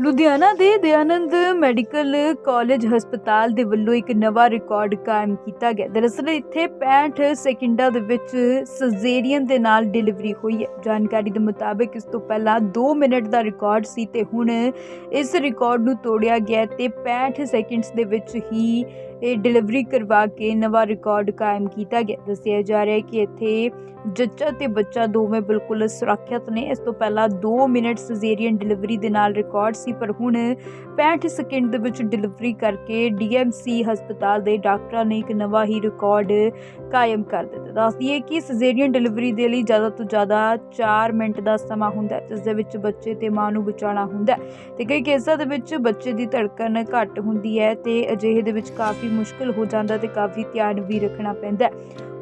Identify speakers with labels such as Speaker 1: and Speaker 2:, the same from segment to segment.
Speaker 1: ਲੁਧਿਆਣਾ ਦੇ Dayanand medical college ਹਸਪਤਾਲ ਦੇ ਵੱਲੋਂ ਇੱਕ ਨਵਾਂ ਰਿਕਾਰਡ ਕਾਇਮ ਕੀਤਾ ਗਿਆ। ਦਰਅਸਲ ਇੱਥੇ 65 ਸੈਕਿੰਡਾਂ ਦੇ ਵਿੱਚ ਸਜ਼ੇਰੀਅਨ ਦੇ ਨਾਲ ਡਿਲੀਵਰੀ ਹੋਈ ਹੈ। ਜਾਣਕਾਰੀ ਦੇ ਮੁਤਾਬਕ ਇਸ ਤੋਂ ਪਹਿਲਾਂ 2 ਮਿੰਟ ਦਾ ਰਿਕਾਰਡ ਸੀ ਤੇ ਹੁਣ ਇਸ ਰਿਕਾਰਡ ਨੂੰ ਤੋੜਿਆ ਗਿਆ ਤੇ 65 ਸੈਕਿੰਡਸ ਦੇ ਵਿੱਚ ਹੀ ਇਹ ਡਿਲੀਵਰੀ ਕਰਵਾ ਕੇ ਨਵਾਂ ਰਿਕਾਰਡ ਕਾਇਮ ਕੀਤਾ ਗਿਆ। ਦੱਸਿਆ ਜਾ ਰਿਹਾ ਹੈ ਕਿ ਇੱਥੇ ਜੱਚਾ ਤੇ ਬੱਚਾ ਦੋਵੇਂ ਬਿਲਕੁਲ ਸੁਰੱਖਿਅਤ ਨੇ। ਇਸ ਤੋਂ ਪਹਿਲਾਂ 2 ਮਿੰਟ ਸਜ਼ੇਰੀਅਨ ਡਿਲੀਵਰੀ ਦੇ ਨਾਲ ਰਿਕਾਰਡ ਸੀ, ਪਰ ਹੁਣ 65 ਸਕਿੰਟ ਦੇ ਵਿੱਚ ਡਿਲੀਵਰੀ ਕਰਕੇ ਡੀਐਮਸੀ ਹਸਪਤਾਲ ਦੇ ਡਾਕਟਰਾਂ ਨੇ ਇੱਕ ਨਵਾਂ ਹੀ ਰਿਕਾਰਡ ਕਾਇਮ ਕਰ ਦਿੱਤਾ। ਦੱਸ ਦਈਏ ਕਿ ਸਜ਼ੇਰੀਅਨ ਡਿਲੀਵਰੀ ਦੇ ਲਈ ਜ਼ਿਆਦਾ ਤੋਂ ਜ਼ਿਆਦਾ 4 ਮਿੰਟ ਦਾ ਸਮਾਂ ਹੁੰਦਾ ਜਿਸ ਦੇ ਵਿੱਚ ਬੱਚੇ ਤੇ ਮਾਂ ਨੂੰ ਬਚਾਉਣਾ ਹੁੰਦਾ ਹੈ। ਤੇ ਕਈ ਕੇਸਾਂ ਦੇ ਵਿੱਚ ਬੱਚੇ ਦੀ ਧੜਕਣ ਘੱਟ ਹੁੰਦੀ ਹੈ ਤੇ ਅਜਿਹੇ ਦੇ ਵਿੱਚ ਕਾਫੀ ਮੁਸ਼ਕਲ ਹੋ ਜਾਂਦਾ ਤੇ ਕਾਫੀ ਧਿਆਨ ਵੀ ਰੱਖਣਾ ਪੈਂਦਾ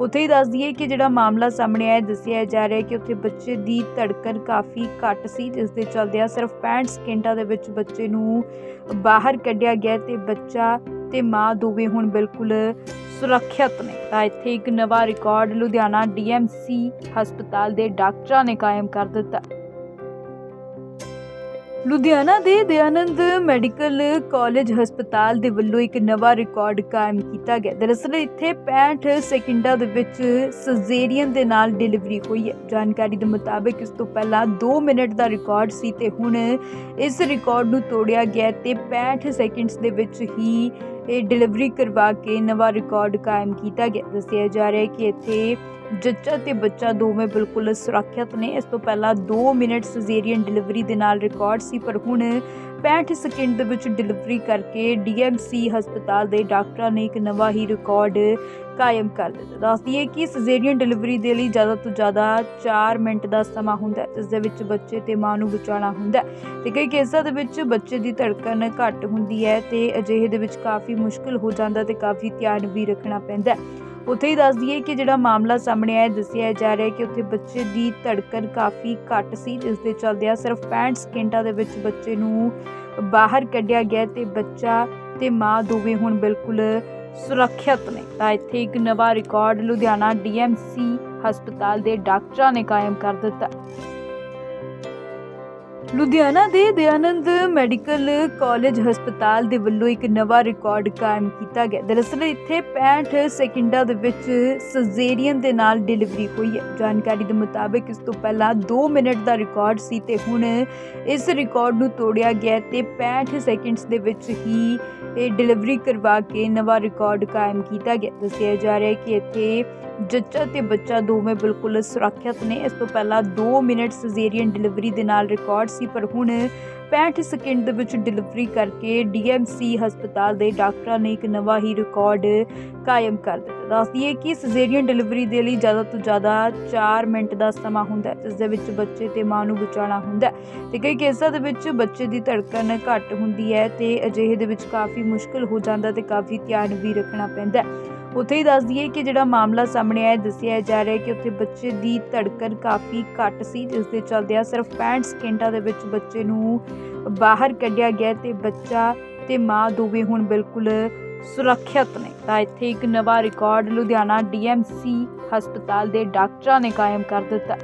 Speaker 1: ਉੱਥੇ ਹੀ ਦੱਸ ਦਈਏ ਕਿ ਜਿਹੜਾ ਮਾਮਲਾ ਸਾਹਮਣੇ ਆਇਆ ਦੱਸਿਆ ਜਾ ਰਿਹਾ ਕਿ ਉੱਥੇ ਬੱਚੇ ਦੀ ਧੜਕਣ ਕਾਫੀ ਘੱਟ ਸੀ, ਜਿਸ ਦੇ ਚੱਲਦਿਆਂ ਸਿਰਫ 65 ਸਕਿੰਟਾਂ ਦੇ ਵਿੱਚ ਬੱਚੇ ਨੂੰ ਬਾਹਰ ਕੱਢਿਆ ਗਿਆ ਤੇ ਬੱਚਾ ਤੇ ਮਾਂ ਦੋਵੇਂ ਹੁਣ ਬਿਲਕੁਲ ਸੁਰੱਖਿਅਤ ਨੇ। ਤਾਂ ਇੱਥੇ ਇੱਕ ਨਵਾਂ ਰਿਕਾਰਡ ਲੁਧਿਆਣਾ ਡੀਐਮਸੀ ਹਸਪਤਾਲ ਦੇ ਡਾਕਟਰਾਂ ਨੇ ਕਾਇਮ ਕਰ ਦਿੱਤਾ। ਲੁਧਿਆਣਾ ਦੇ ਦਯਾਨੰਦ ਮੈਡੀਕਲ ਕਾਲਜ ਹਸਪਤਾਲ ਦੇ ਵੱਲੋਂ ਇੱਕ ਨਵਾਂ ਰਿਕਾਰਡ ਕਾਇਮ ਕੀਤਾ ਗਿਆ। ਦਰਅਸਲ ਇੱਥੇ 65 ਸੈਕਿੰਡਾਂ ਦੇ ਵਿੱਚ ਸਜ਼ੇਰੀਅਨ ਦੇ ਨਾਲ ਡਿਲੀਵਰੀ ਹੋਈ ਹੈ। ਜਾਣਕਾਰੀ ਦੇ ਮੁਤਾਬਕ ਇਸ ਤੋਂ ਪਹਿਲਾਂ 2 ਮਿੰਟ ਦਾ ਰਿਕਾਰਡ ਸੀ ਤੇ ਹੁਣ ਇਸ ਰਿਕਾਰਡ ਨੂੰ ਤੋੜਿਆ ਗਿਆ ਤੇ 65 ਸੈਕਿੰਡਸ ਦੇ ਵਿੱਚ ਹੀ ਇਹ ਡਿਲੀਵਰੀ ਕਰਵਾ ਕੇ ਨਵਾਂ ਰਿਕਾਰਡ ਕਾਇਮ ਕੀਤਾ ਗਿਆ। ਦੱਸਿਆ ਜਾ ਰਿਹਾ ਹੈ ਕਿ ਇੱਥੇ ਜੱਚਾ ਤੇ ਬੱਚਾ ਦੋਵੇਂ ਬਿਲਕੁਲ ਸੁਰੱਖਿਅਤ ਨੇ। ਇਸ ਤੋਂ ਪਹਿਲਾਂ 2 ਮਿੰਟ ਸਜ਼ੇਰੀਅਨ ਡਿਲੀਵਰੀ ਦੇ ਨਾਲ ਰਿਕਾਰਡ ਸੀ, ਪਰ ਹੁਣ 65 ਸਕਿੰਟ ਦੇ ਵਿੱਚ ਡਿਲੀਵਰੀ ਕਰਕੇ ਡੀਐਮਸੀ ਹਸਪਤਾਲ ਦੇ ਡਾਕਟਰਾਂ ਨੇ ਇੱਕ ਨਵਾਂ ਹੀ ਰਿਕਾਰਡ ਕਾਇਮ ਕਰ ਦਿੱਤਾ। ਦੱਸ ਦਈਏ ਕਿ ਸਜ਼ੇਰੀਅਨ ਡਿਲੀਵਰੀ ਦੇ ਲਈ ਜ਼ਿਆਦਾ ਤੋਂ ਜ਼ਿਆਦਾ 4 ਮਿੰਟ ਦਾ ਸਮਾਂ ਹੁੰਦਾ ਹੈ, ਜਿਸ ਦੇ ਵਿੱਚ ਬੱਚੇ ਤੇ ਮਾਂ ਨੂੰ ਬਚਾਉਣਾ ਹੁੰਦਾ ਹੈ ਤੇ ਕਈ ਕੇਸਾਂ ਦੇ ਵਿੱਚ ਬੱਚੇ ਦੀ ਧੜਕਣ ਘੱਟ ਹੁੰਦੀ ਹੈ ਤੇ ਅਜਿਹੇ ਦੇ ਵਿੱਚ ਕਾਫੀ ਮੁਸ਼ਕਲ ਹੋ ਜਾਂਦਾ ਤੇ ਕਾਫੀ ਧਿਆਨ ਵੀ ਰੱਖਣਾ ਪੈਂਦਾ ਉੱਥੇ ਹੀ ਦੱਸ ਦਈਏ ਕਿ ਜਿਹੜਾ ਮਾਮਲਾ ਸਾਹਮਣੇ ਆਇਆ, ਦੱਸਿਆ ਜਾ ਰਿਹਾ ਹੈ ਕਿ ਉੱਥੇ ਬੱਚੇ ਦੀ ਧੜਕਣ ਕਾਫੀ ਘੱਟ ਸੀ, ਜਿਸ ਦੇ ਚਲਦਿਆਂ ਸਿਰਫ 65 ਸਕਿੰਟਾਂ ਦੇ ਵਿੱਚ ਬੱਚੇ ਨੂੰ ਬਾਹਰ ਕੱਢਿਆ ਗਿਆ ਤੇ ਬੱਚਾ ਤੇ ਮਾਂ ਦੋਵੇਂ ਹੁਣ ਬਿਲਕੁਲ ਸੁਰੱਖਿਅਤ ਨੇ। ਤਾਂ ਇੱਥੇ ਇੱਕ ਨਵਾਂ ਰਿਕਾਰਡ ਲੁਧਿਆਣਾ ਡੀਐਮਸੀ ਹਸਪਤਾਲ ਦੇ ਡਾਕਟਰਾਂ ਨੇ ਕਾਇਮ ਕਰ ਦਿੱਤਾ। ਲੁਧਿਆਣਾ ਦੇ ਦਯਾਨੰਦ ਮੈਡੀਕਲ ਕਾਲਜ ਹਸਪਤਾਲ ਦੇ ਵੱਲੋਂ ਇੱਕ ਨਵਾਂ ਰਿਕਾਰਡ ਕਾਇਮ ਕੀਤਾ ਗਿਆ। ਦਰਅਸਲ ਇੱਥੇ 65 ਸੈਕਿੰਡਾਂ ਦੇ ਵਿੱਚ ਸਜ਼ੇਰੀਅਨ ਦੇ ਨਾਲ ਡਿਲੀਵਰੀ ਹੋਈ ਹੈ। ਜਾਣਕਾਰੀ ਦੇ ਮੁਤਾਬਕ ਇਸ ਤੋਂ ਪਹਿਲਾਂ 2 ਮਿੰਟ ਦਾ ਰਿਕਾਰਡ ਸੀ ਤੇ ਹੁਣ ਇਸ ਰਿਕਾਰਡ ਨੂੰ ਤੋੜਿਆ ਗਿਆ ਤੇ 65 ਸੈਕਿੰਡਸ ਦੇ ਵਿੱਚ ਹੀ ਇਹ ਡਿਲੀਵਰੀ ਕਰਵਾ ਕੇ ਨਵਾਂ ਰਿਕਾਰਡ ਕਾਇਮ ਕੀਤਾ ਗਿਆ। ਦੱਸਿਆ ਜਾ ਰਿਹਾ ਹੈ ਕਿ ਇੱਥੇ ਜੱਚਾ ਤੇ ਬੱਚਾ ਦੋਵੇਂ ਬਿਲਕੁਲ ਸੁਰੱਖਿਅਤ ਨੇ। ਇਸ ਤੋਂ ਪਹਿਲਾਂ 2 ਮਿੰਟ ਸਜ਼ੇਰੀਅਨ ਡਿਲੀਵਰੀ ਦੇ ਨਾਲ ਰਿਕਾਰਡ ਸੀ, ਪਰ ਹੁਣ 65 ਸਕਿੰਟ ਦੇ ਵਿੱਚ ਡਿਲੀਵਰੀ ਕਰਕੇ ਡੀਐਮਸੀ ਹਸਪਤਾਲ ਦੇ ਡਾਕਟਰਾਂ ਨੇ ਇੱਕ ਨਵਾਂ ਹੀ ਰਿਕਾਰਡ ਕਾਇਮ ਕਰ ਦਿੱਤਾ। ਦੱਸ ਦਈਏ ਕਿ ਸਜ਼ੇਰੀਅਨ ਡਿਲੀਵਰੀ ਦੇ ਲਈ ਜ਼ਿਆਦਾ ਤੋਂ ਜ਼ਿਆਦਾ 4 ਮਿੰਟ ਦਾ ਸਮਾਂ ਹੁੰਦਾ ਹੈ, ਜਿਸ ਦੇ ਵਿੱਚ ਬੱਚੇ ਤੇ ਮਾਂ ਨੂੰ ਬਚਾਉਣਾ ਹੁੰਦਾ ਹੈ। ਤੇ ਕਈ ਕੇਸਾਂ ਦੇ ਵਿੱਚ ਬੱਚੇ ਦੀ ਧੜਕਣ ਘੱਟ ਹੁੰਦੀ ਹੈ ਤੇ ਅਜਿਹੇ ਦੇ ਵਿੱਚ ਕਾਫੀ ਮੁਸ਼ਕਲ ਹੋ ਜਾਂਦਾ ਤੇ ਕਾਫੀ ਧਿਆਨ ਵੀ ਰੱਖਣਾ ਪੈਂਦਾ ਹੈ। ਉੱਥੇ ਹੀ ਦੱਸ ਦਈਏ ਕਿ ਜਿਹੜਾ ਮਾਮਲਾ ਸਾਹਮਣੇ ਆਇਆ, ਦੱਸਿਆ ਜਾ ਰਿਹਾ ਹੈ ਕਿ ਉੱਥੇ ਬੱਚੇ ਦੀ ਧੜਕਣ ਕਾਫੀ ਘੱਟ ਸੀ, ਜਿਸ ਦੇ ਚਲਦਿਆਂ ਸਿਰਫ 65 ਸਕਿੰਟਾਂ ਦੇ ਵਿੱਚ ਬੱਚੇ ਨੂੰ ਬਾਹਰ ਕੱਢਿਆ ਗਿਆ ਤੇ ਬੱਚਾ ਤੇ ਮਾਂ ਦੋਵੇਂ ਹੁਣ ਬਿਲਕੁਲ ਸੁਰੱਖਿਅਤ ਨੇ। ਤਾਂ ਇੱਥੇ ਇੱਕ ਨਵਾਂ ਰਿਕਾਰਡ ਲੁਧਿਆਣਾ ਡੀਐਮਸੀ ਹਸਪਤਾਲ ਦੇ ਡਾਕਟਰਾਂ ਨੇ ਕਾਇਮ ਕਰ ਦਿੱਤਾ।